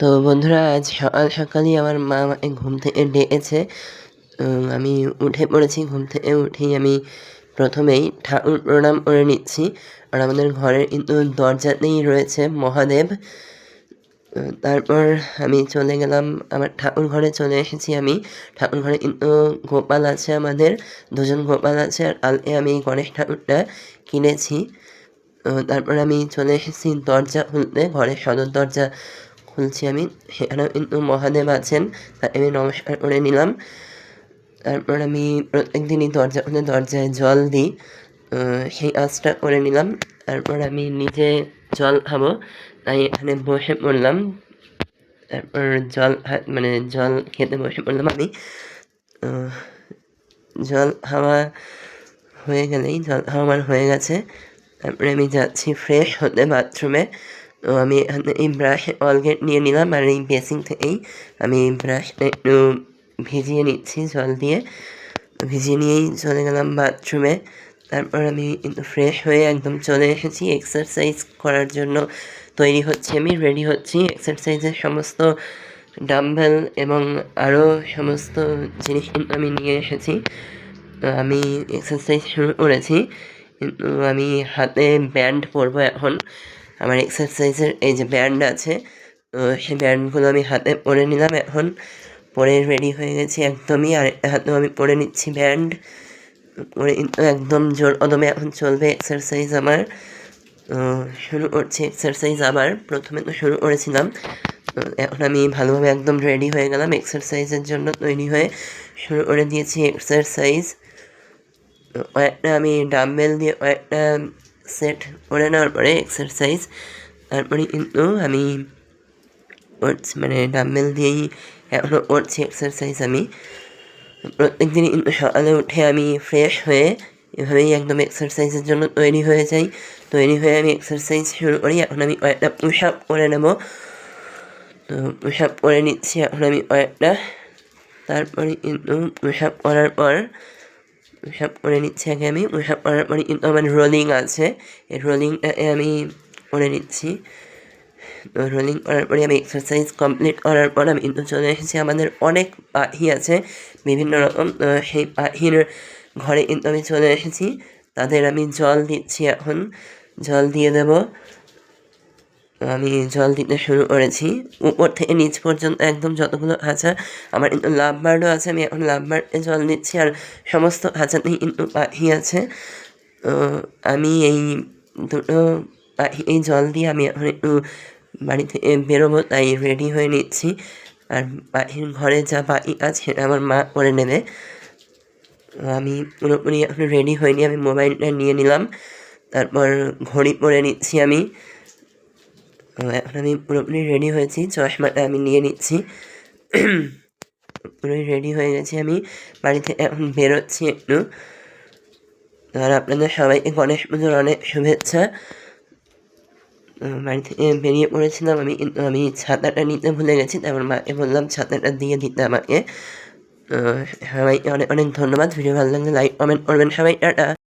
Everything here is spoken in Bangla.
তো বন্ধুরা, আজ সকাল সকালই আমার মা আমাকে ঘুম থেকে ডেকেছে। আমি উঠে পড়েছি, ঘুম থেকে উঠেই আমি প্রথমেই ঠাকুর প্রণাম করে নিচ্ছি। আর আমাদের ঘরের কিন্তু দরজাতেই রয়েছে মহাদেব। তারপর আমি চলে গেলাম, আমার ঠাকুর ঘরে চলে এসেছি আমি। ঠাকুর ঘরে কিন্তু গোপাল আছে আমাদের, দুজন গোপাল আছে। আর কালকে আমি গণেশ ঠাকুরটা কিনেছি। তারপর আমি চলে এসেছি দরজা খুলতে, ঘরের সদর দরজা খুলছি আমি সেখানেও কিন্তু মহাদেব আছেন তাই আমি নমস্কার করে নিলাম। তারপর আমি প্রত্যেক দিনই দরজা খুলে দরজায় জল দিই সেই কাজটা করে নিলাম। তারপর আমি নিজে জল খাব, তাই এখানে বসে পড়লাম। তারপর জল মানে জল খেতে বসে পড়লাম আমি। জল খাওয়া হয়ে গেলেই জল খাওয়া আমার হয়ে গেছে। তারপরে আমি যাচ্ছি ফ্রেশ হতে বাথরুমে তো আমি এই ব্রাশ অলগেট নিয়ে নিলাম আর এই বেসিন থেকেই আমি এই ব্রাশটা একটু ভিজিয়ে নিচ্ছি জল দিয়ে। ভিজিয়ে নিয়েই চলে গেলাম বাথরুমে। তারপর আমি কিন্তু ফ্রেশ হয়ে একদম চলে এসেছি। এক্সারসাইজ করার জন্য তৈরি হচ্ছি আমি রেডি হচ্ছি। এক্সারসাইজের সমস্ত ডাম্বেল এবং আরও সমস্ত জিনিস আমি নিয়ে এসেছি। আমি এক্সারসাইজ শুরু করেছি। কিন্তু আমি হাতে ব্যান্ড পরবো এখন। আমার এক্সারসাইজের এই যে ব্যান্ড আছে, তো সেই ব্যান্ডগুলো আমি হাতে পরে নিলাম এখন। পরে রেডি হয়ে গেছি একদমই, আর একটা হাতেও আমি পরে নিচ্ছি ব্যান্ড পরে একদম জোর কদমে এখন চলবে এক্সারসাইজ আমার। শুরু করছি এক্সারসাইজ আবার, প্রথমে তো শুরু করেছিলাম। এখন আমি ভালোভাবে একদম রেডি হয়ে গেলাম এক্সারসাইজের জন্য তৈরি হয়ে। শুরু করে দিয়েছি এক্সারসাইজ কয়েকটা আমি ডাম্বেল দিয়ে কয়েকটা সেট করে নেওয়ার পরে এক্সারসাইজ তারপরে কিন্তু আমি করছি মানে ডাম্বেল দিয়েই এখনও করছি এক্সারসাইজ আমি। প্রত্যেক দিনই কিন্তু সকালে উঠে আমি ফ্রেশ হয়ে এভাবেই একদম এক্সারসাইজের জন্য তৈরি হয়ে যাই। তৈরি হয়ে আমি এক্সারসাইজ শুরু করি, এখন আমি কয়েকটা পুশ আপ করে নেব। তো পুশ আপ করে নিচ্ছি, এখন আমি কয়েকটা। তারপরে কিন্তু পুশ আপ করার পর আপ করে নিচ্ছি আগে আমি আপ করার পরে কিন্তু আমার রোলিং আছে। এই রোলিংটাকে আমি করে নিচ্ছি। তো রোলিং করার পরে আমি এক্সারসাইজ কমপ্লিট করার পর আমি কিন্তু চলে এসেছি। আমাদের অনেক পাখি আছে, বিভিন্ন রকম। সেই পাখির ঘরে কিন্তু আমি চলে এসেছি। তাদের আমি জল দিচ্ছি এখন। জল দিয়ে দেব। আমি জল দিতে শুরু করেছি। উপর থেকে নিচ পর্যন্ত একদম যতগুলো খাঁচা আমার কিন্তু লাভ বার্ডও আছে, আমি এখন লাভ বার্ডে জল দিচ্ছি আর সমস্ত খাঁচাতেই কিন্তু পাখি আছে। আমি এই দুটো পাখি এই জল দিয়ে আমি এখন একটু বাড়ি থেকে বেরোবো, তাই রেডি হয়ে নিচ্ছি। আর পাখির ঘরে যা পাখি আছে সেটা আমার মা করে নেবে। আমি পুরোপুরি এখন রেডি হয়নি, আমি মোবাইলটা নিয়ে নিলাম। তারপর ঘড়ি পরে নিচ্ছি আমি। এখন আমি পুরোপুরি রেডি হয়েছি। চশমাটা আমি নিয়ে নিচ্ছি। পুরোই রেডি হয়ে গেছি আমি। বাড়িতে এখন বেরোচ্ছি একটু। আর আপনাদের সবাইকে গণেশ পুজোর অনেক শুভেচ্ছা। বাড়ি থেকে বেরিয়ে পড়েছিলাম। আমি কিন্তু আমি ছাতাটা নিতে ভুলে গেছি, তারপর মাকে বললাম ছাতাটা দিয়ে দিতে আমাকে। সবাইকে অনেক অনেক ধন্যবাদ। ভিডিও ভালো লাগলে লাইক কমেন্ট করবেন সবাই। টাটা।